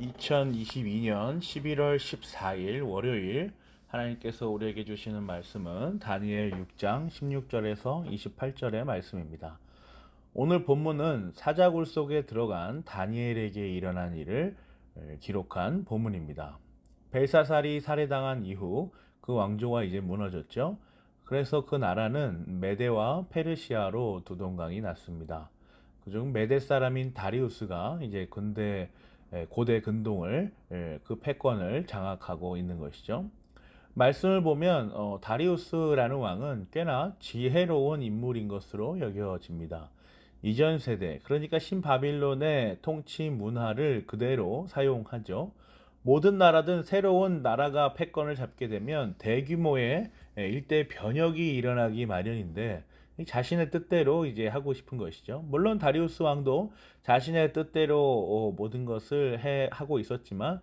2022년 11월 14일 월요일 하나님께서 우리에게 주시는 말씀은 다니엘 6장 16절에서 28절의 말씀입니다. 오늘 본문은 사자굴 속에 들어간 다니엘에게 일어난 일을 기록한 본문입니다. 벨사살이 살해당한 이후 그 왕조가 이제 무너졌죠. 그래서 그 나라는 메데와 페르시아로 두 동강이 났습니다. 그중 메데 사람인 다리우스가 이제 근대 예, 고대 근동을 예, 그 패권을 장악하고 있는 것이죠. 말씀을 보면 어, 다리우스라는 왕은 꽤나 지혜로운 인물인 것으로 여겨집니다. 이전 세대, 그러니까 신바빌론의 통치 문화를 그대로 사용하죠. 모든 나라든 새로운 나라가 패권을 잡게 되면 대규모의 예, 일대 변혁이 일어나기 마련인데 자신의 뜻대로 이제 하고 싶은 것이죠. 물론 다리우스 왕도 자신의 뜻대로 어, 모든 것을 해 하고 있었지만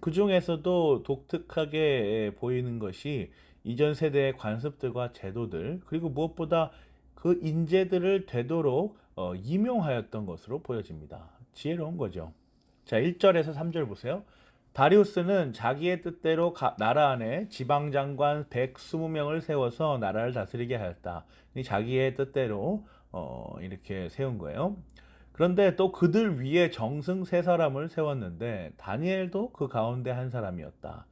그 중에서도 독특하게 보이는 것이 이전 세대의 관습들과 제도들 그리고 무엇보다 그 인재들을 되도록 어, 임용하였던 것으로 보여집니다. 지혜로운 거죠. 자, 1절에서 3절 보세요. 다리우스는 자기의 뜻대로 가, 나라 안에 지방장관 120명을 세워서 나라를 다스리게 하였다. 자기의 뜻대로 어, 이렇게 세운 거예요. 그런데 또 그들 위에 정승 세 사람을 세웠는데 다니엘도 그 가운데 한 사람이었다.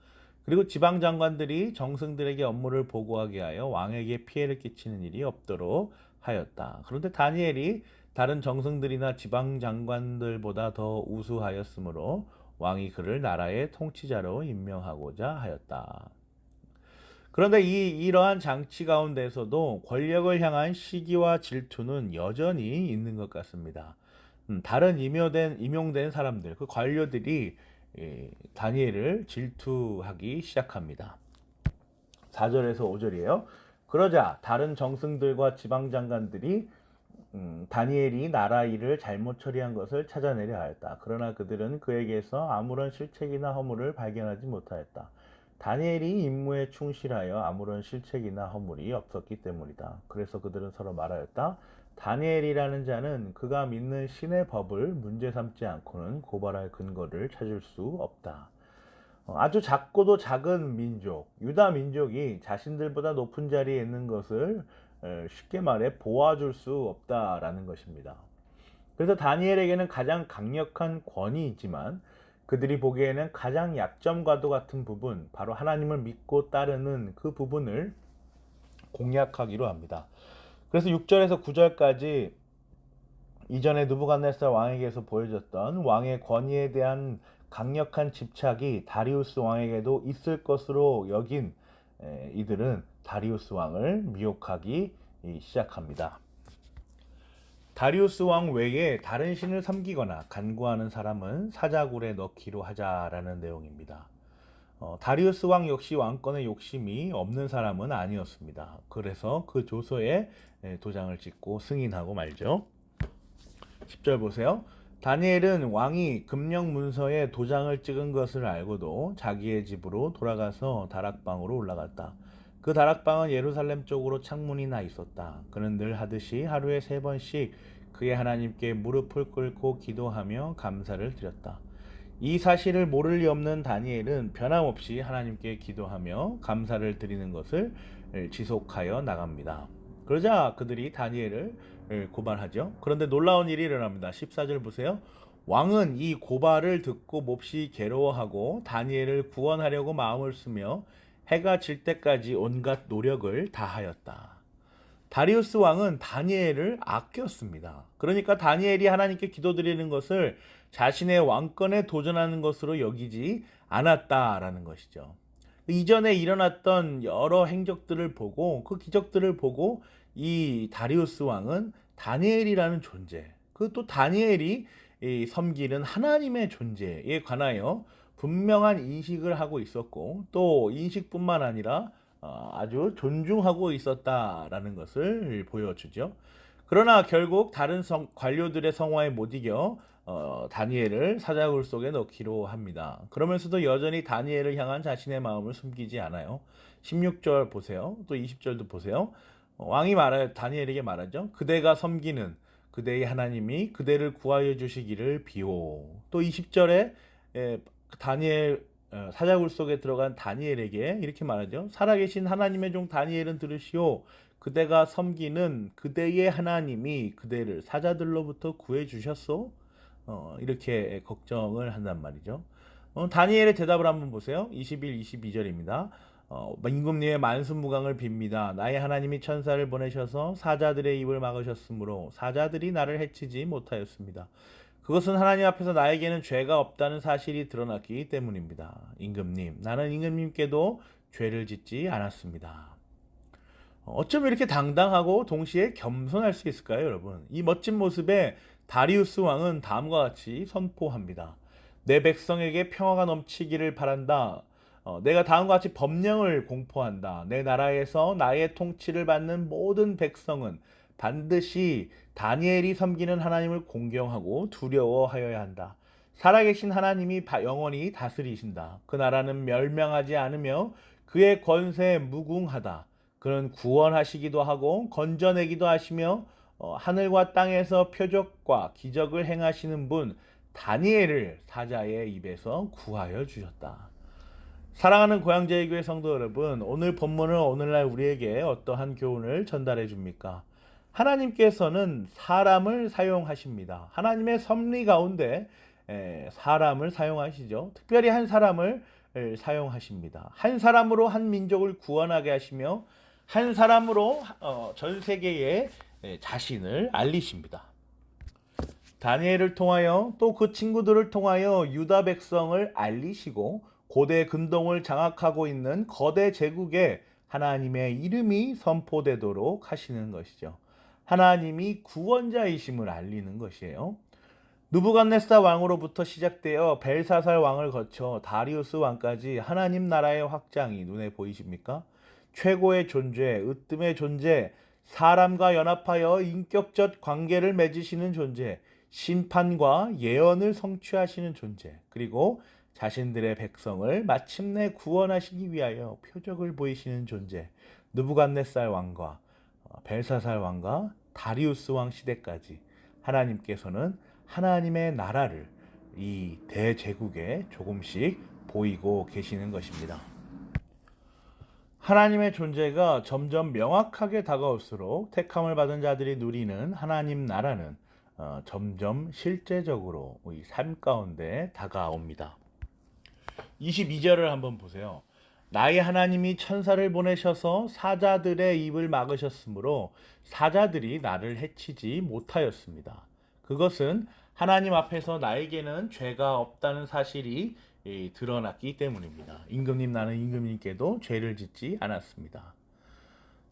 그리고 지방 장관들이 정승들에게 업무를 보고하게 하여 왕에게 피해를 끼치는 일이 없도록 하였다. 그런데 다니엘이 다른 정승들이나 지방 장관들보다 더 우수하였으므로 왕이 그를 나라의 통치자로 임명하고자 하였다. 그런데 이 이러한 장치 가운데서도 권력을 향한 시기와 질투는 여전히 있는 것 같습니다. 음, 다른 임명된 임용된 사람들, 그 관료들이 예, 다니엘을 질투하기 시작합니다. 4절에서 5절이에요. 그러자 다른 정승들과 지방 장관들이 음, 다니엘이 나라 일을 잘못 처리한 것을 찾아내려 하였다. 그러나 그들은 그에게서 아무런 실책이나 허물을 발견하지 못하였다. 다니엘이 임무에 충실하여 아무런 실책이나 허물이 없었기 때문이다. 그래서 그들은 서로 말하였다. 다니엘이라는 자는 그가 믿는 신의 법을 문제 삼지 않고는 고발할 근거를 찾을 수 없다. 어, 아주 작고도 작은 민족, 유다 민족이 자신들보다 높은 자리에 있는 것을 쉽게 말해 보아줄 수 없다라는 것입니다. 그래서 다니엘에게는 가장 강력한 권위 있지만 그들이 보기에는 가장 약점과도 같은 부분, 바로 하나님을 믿고 따르는 그 부분을 공략하기로 합니다. 그래서 6절에서 9절까지 이전에 누부갓네살 왕에게서 보여졌던 왕의 권위에 대한 강력한 집착이 다리우스 왕에게도 있을 것으로 여긴 이들은 다리우스 왕을 미혹하기 시작합니다. 다리우스 왕 외에 다른 신을 섬기거나 간구하는 사람은 사자굴에 넣기로 하자라는 내용입니다. 어, 다리우스 왕 역시 왕권의 욕심이 없는 사람은 아니었습니다. 그래서 그 조서에 도장을 찍고 승인하고 말죠. 10절 보세요. 다니엘은 왕이 금령 문서에 도장을 찍은 것을 알고도 자기의 집으로 돌아가서 다락방으로 올라갔다. 그 다락방은 예루살렘 쪽으로 창문이 나 있었다. 그는 늘 하듯이 하루에 세 번씩 그의 하나님께 무릎을 꿇고 기도하며 감사를 드렸다. 이 사실을 모를 리 없는 다니엘은 변함없이 하나님께 기도하며 감사를 드리는 것을 지속하여 나갑니다. 그러자 그들이 다니엘을 고발하죠. 그런데 놀라운 일이 일어납니다. 14절 보세요. 왕은 이 고발을 듣고 몹시 괴로워하고 다니엘을 구원하려고 마음을 쓰며 해가 질 때까지 온갖 노력을 다하였다. 다리우스 왕은 다니엘을 아꼈습니다. 그러니까 다니엘이 하나님께 기도드리는 것을 자신의 왕권에 도전하는 것으로 여기지 않았다라는 것이죠. 이전에 일어났던 여러 행적들을 보고 그 기적들을 보고 이 다리우스 왕은 다니엘이라는 존재, 그 또 다니엘이 섬기는 하나님의 존재에 관하여 분명한 인식을 하고 있었고 또 인식뿐만 아니라 어, 아주 존중하고 있었다라는 것을 보여주죠. 그러나 결국 다른 성, 관료들의 성화에 못 이겨 어, 다니엘을 사자굴 속에 넣기로 합니다. 그러면서도 여전히 다니엘을 향한 자신의 마음을 숨기지 않아요. 16절 보세요. 또 20절도 보세요. 어, 왕이 말해 다니엘에게 말하죠. 그대가 섬기는 그대의 하나님이 그대를 구하여 주시기를 비오. 또 20절에 예, 다니엘 어, 사자굴 속에 들어간 다니엘에게 이렇게 말하죠. 살아계신 하나님의 종 다니엘은 들으시오. 그대가 섬기는 그대의 하나님이 그대를 사자들로부터 구해 주셨소. 어, 이렇게 걱정을 한단 말이죠. 어, 다니엘의 대답을 한번 보세요. 21, 22절입니다. 어, 임금님의 만순무강을 빕니다. 나의 하나님이 천사를 보내셔서 사자들의 입을 막으셨으므로 사자들이 나를 해치지 못하였습니다. 그것은 하나님 앞에서 나에게는 죄가 없다는 사실이 드러났기 때문입니다. 임금님, 나는 임금님께도 죄를 짓지 않았습니다. 어쩜 이렇게 당당하고 동시에 겸손할 수 있을까요, 여러분? 이 멋진 모습에 다리우스 왕은 다음과 같이 선포합니다. 내 백성에게 평화가 넘치기를 바란다. 어, 내가 다음과 같이 법령을 공포한다. 내 나라에서 나의 통치를 받는 모든 백성은 반드시 다니엘이 섬기는 하나님을 공경하고 두려워하여야 한다. 살아계신 하나님이 영원히 다스리신다. 그 나라는 멸명하지 않으며 그의 권세 무궁하다. 그는 구원하시기도 하고 건져내기도 하시며 어, 하늘과 땅에서 표적과 기적을 행하시는 분 다니엘을 사자의 입에서 구하여 주셨다. 사랑하는 고향제일교회 성도 여러분, 오늘 본문은 오늘날 우리에게 어떠한 교훈을 전달해 줍니까? 하나님께서는 사람을 사용하십니다. 하나님의 섭리 가운데 사람을 사용하시죠. 특별히 한 사람을 사용하십니다. 한 사람으로 한 민족을 구원하게 하시며 한 사람으로 어, 전 세계에 자신을 알리십니다. 다니엘을 통하여 또 그 친구들을 통하여 유다 백성을 알리시고 고대 근동을 장악하고 있는 거대 제국에 하나님의 이름이 선포되도록 하시는 것이죠. 하나님이 구원자이심을 알리는 것이에요. 누부갓네살 왕으로부터 시작되어 벨사살 왕을 거쳐 다리우스 왕까지 하나님 나라의 확장이 눈에 보이십니까? 최고의 존재, 으뜸의 존재, 사람과 연합하여 인격적 관계를 맺으시는 존재, 심판과 예언을 성취하시는 존재, 그리고 자신들의 백성을 마침내 구원하시기 위하여 표적을 보이시는 존재, 느부갓네살 왕과 어, 벨사살 왕과 다리우스 왕 시대까지 하나님께서는 하나님의 나라를 이 대제국에 조금씩 보이고 계시는 것입니다. 하나님의 존재가 점점 명확하게 다가올수록 택함을 받은 자들이 누리는 하나님 나라는 어, 점점 실제적으로 이삶 가운데 다가옵니다. 22절을 한번 보세요. 나의 하나님이 천사를 보내셔서 사자들의 입을 막으셨으므로 사자들이 나를 해치지 못하였습니다. 그것은 하나님 앞에서 나에게는 죄가 없다는 사실이 드러났기 때문입니다. 임금님 나는 임금님께도 죄를 짓지 않았습니다.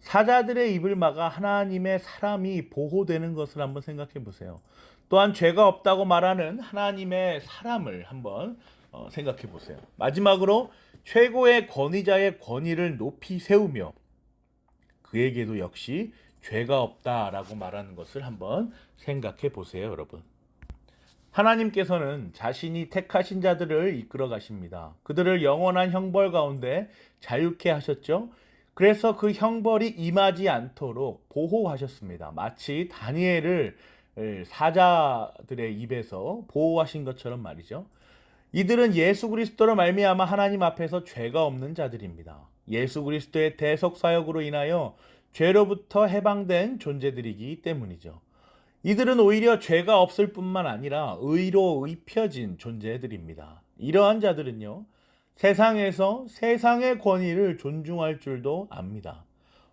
사자들의 입을 막아 하나님의 사람이 보호되는 것을 한번 생각해 보세요. 또한 죄가 없다고 말하는 하나님의 사람을 한번 어, 생각해 보세요. 마지막으로 최고의 권위자의 권위를 높이 세우며 그에게도 역시 죄가 없다라고 말하는 것을 한번 생각해 보세요, 여러분. 하나님께서는 자신이 택하신 자들을 이끌어 가십니다. 그들을 영원한 형벌 가운데 자유케 하셨죠. 그래서 그 형벌이 임하지 않도록 보호하셨습니다. 마치 다니엘을 사자들의 입에서 보호하신 것처럼 말이죠. 이들은 예수 그리스도로 말미암아 하나님 앞에서 죄가 없는 자들입니다. 예수 그리스도의 대속 사역으로 인하여 죄로부터 해방된 존재들이기 때문이죠. 이들은 오히려 죄가 없을 뿐만 아니라 의로 입혀진 존재들입니다. 이러한 자들은요, 세상에서 세상의 권위를 존중할 줄도 압니다.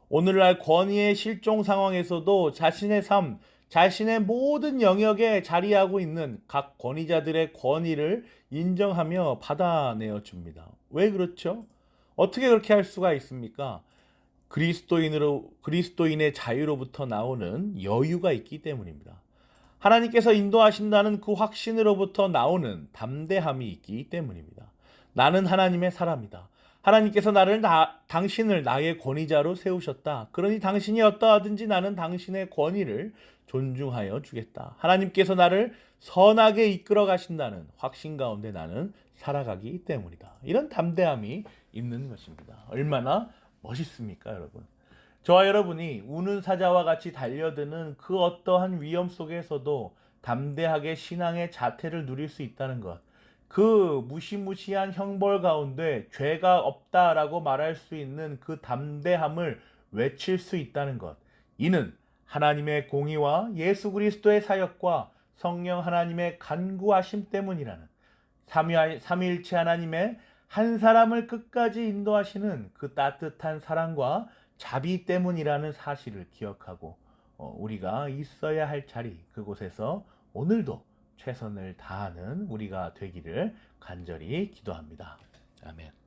오늘날 권위의 실종 상황에서도 자신의 삶, 자신의 모든 영역에 자리하고 있는 각 권위자들의 권위를 인정하며 받아내어 줍니다. 왜 그렇죠? 어떻게 그렇게 할 수가 있습니까? 그리스도인으로 그리스도인의 자유로부터 나오는 여유가 있기 때문입니다. 하나님께서 인도하신다는 그 확신으로부터 나오는 담대함이 있기 때문입니다. 나는 하나님의 사람이다. 하나님께서 나를 나, 당신을 나의 권위자로 세우셨다. 그러니 당신이 어떠하든지 나는 당신의 권위를 존중하여 주겠다. 하나님께서 나를 선하게 이끌어 가신다는 확신 가운데 나는 살아가기 때문이다. 이런 담대함이 있는 것입니다. 얼마나 멋있습니까, 여러분? 저와 여러분이 우는 사자와 같이 달려드는 그 어떠한 위험 속에서도 담대하게 신앙의 자태를 누릴 수 있다는 것. 그 무시무시한 형벌 가운데 죄가 없다라고 말할 수 있는 그 담대함을 외칠 수 있다는 것. 이는 하나님의 공의와 예수 그리스도의 사역과 성령 하나님의 간구하심 때문이라는 삼위- 삼위일체 하나님의 한 사람을 끝까지 인도하시는 그 따뜻한 사랑과 자비 때문이라는 사실을 기억하고 어, 우리가 있어야 할 자리 그곳에서 오늘도 최선을 다하는 우리가 되기를 간절히 기도합니다. 아멘.